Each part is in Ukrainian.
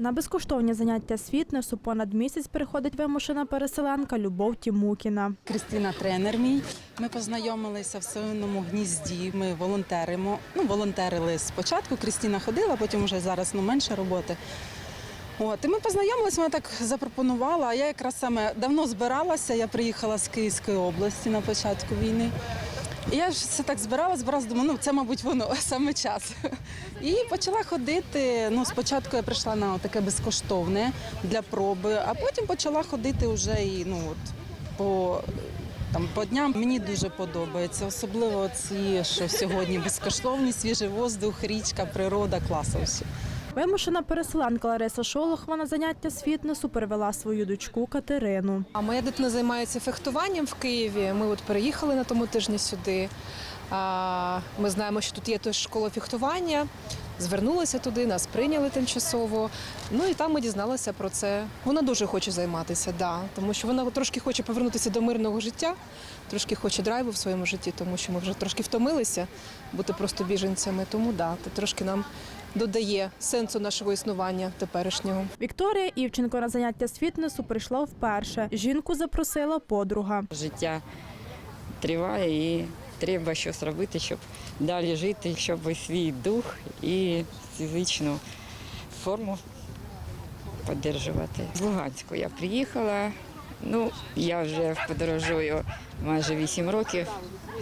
На безкоштовні заняття з фітнесу понад місяць приходить вимушена переселенка Любов Тімукіна. Крістіна тренер мій. Ми познайомилися в совиному гнізді. Ми волонтеримо. Ну, волонтерили спочатку. Крістіна ходила, потім вже зараз ну, менше роботи. От, і ми познайомилися, вона так запропонувала. А я якраз саме давно збиралася. Я приїхала з Київської області на початку війни. Я ж все так збирала, збиралась, думаю, ну це, мабуть, воно саме час. І почала ходити. Ну, спочатку я прийшла на таке безкоштовне для проби, а потім почала ходити вже і ну от по. Там по дням мені дуже подобається, особливо ці, що сьогодні безкоштовні, свіжий воздух, річка, природа, класовсі. Вимушена переселенка Лариса Шолохова на заняття з фітнесу перевела свою дочку Катерину. А моя дитина займається фехтуванням в Києві. Ми от переїхали на тому тижні сюди. А, Ми знаємо, що тут є теж школа фехтування. Звернулися туди, нас прийняли тимчасово. Ну і там ми дізналися про це. Вона дуже хоче займатися, да, тому що вона трошки хоче повернутися до мирного життя, трошки хоче драйву в своєму житті, тому що ми вже трошки втомилися бути просто біженцями. Тому да, це трошки нам додає сенсу нашого існування теперішнього. Вікторія Івченко на заняття з фітнесу прийшла вперше. Жінку запросила подруга. життя триває і треба щось робити, щоб далі жити, щоб свій дух і фізичну форму підтримувати. З Луганську я приїхала. Ну, я вже подорожую майже 8 років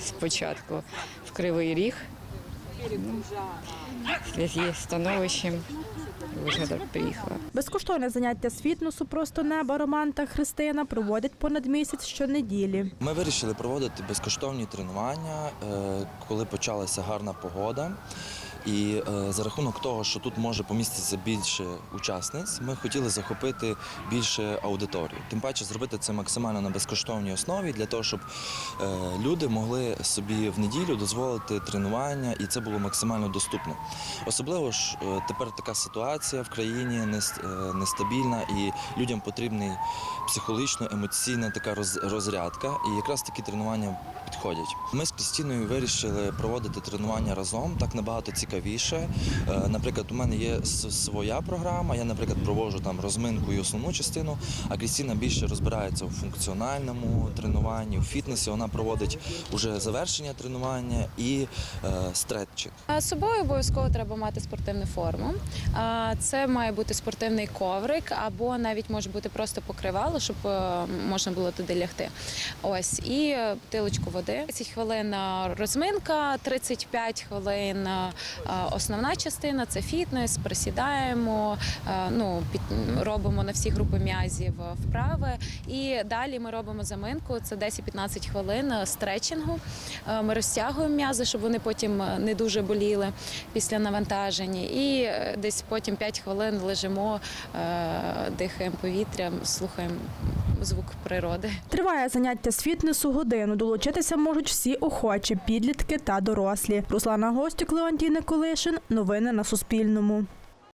спочатку в Кривий Ріг. Ну, з становищем в Ужгород приїхала. Безкоштовне заняття з фітнесу просто неба Роман та Христина проводять понад місяць щонеділі. Ми вирішили проводити безкоштовні тренування, е, коли почалася гарна погода. І е, за рахунок того, що тут може поміститися більше учасниць, ми хотіли захопити більше аудиторії. Тим паче зробити це максимально на безкоштовній основі для того, щоб е, люди могли собі в неділю дозволити тренування, і це було максимально доступно. Особливо ж е, тепер така ситуація в країні нестабільна, і людям потрібний психологічно емоційна така роз- розрядка, і якраз такі тренування підходять. Ми з Крістіною вирішили проводити тренування разом, так набагато цікавіше. Е, Наприклад, у мене є своя програма. Я, наприклад, проводжу там розминку і основну частину, а Крістіна більше розбирається у функціональному тренуванні, у фітнесі. Вона проводить уже завершення тренування і е, стретчинг. З собою обов'язково треба мати спортивну форму. Це має бути спортивний коврик, або навіть може бути просто покривало, щоб е, можна було туди лягти. Ось і бутилочку води. 30 хвилин розминка, 35 хвилин основна частина це фітнес. Присідаємо, ну під робимо на всі групи м'язів вправи. І далі ми робимо заминку. Це 10-15 хвилин стретчингу. Е, Ми розтягуємо м'язи, щоб вони потім не дуже боліли після навантаження. І е, десь потім 5 хвилин лежимо, дихаємо повітрям, слухаємо звук природи. Триває заняття з фітнесу годину. Долучитися можуть всі охочі, підлітки та дорослі. Руслана Гостюк, Леонтій Николишин. Новини на Суспільному.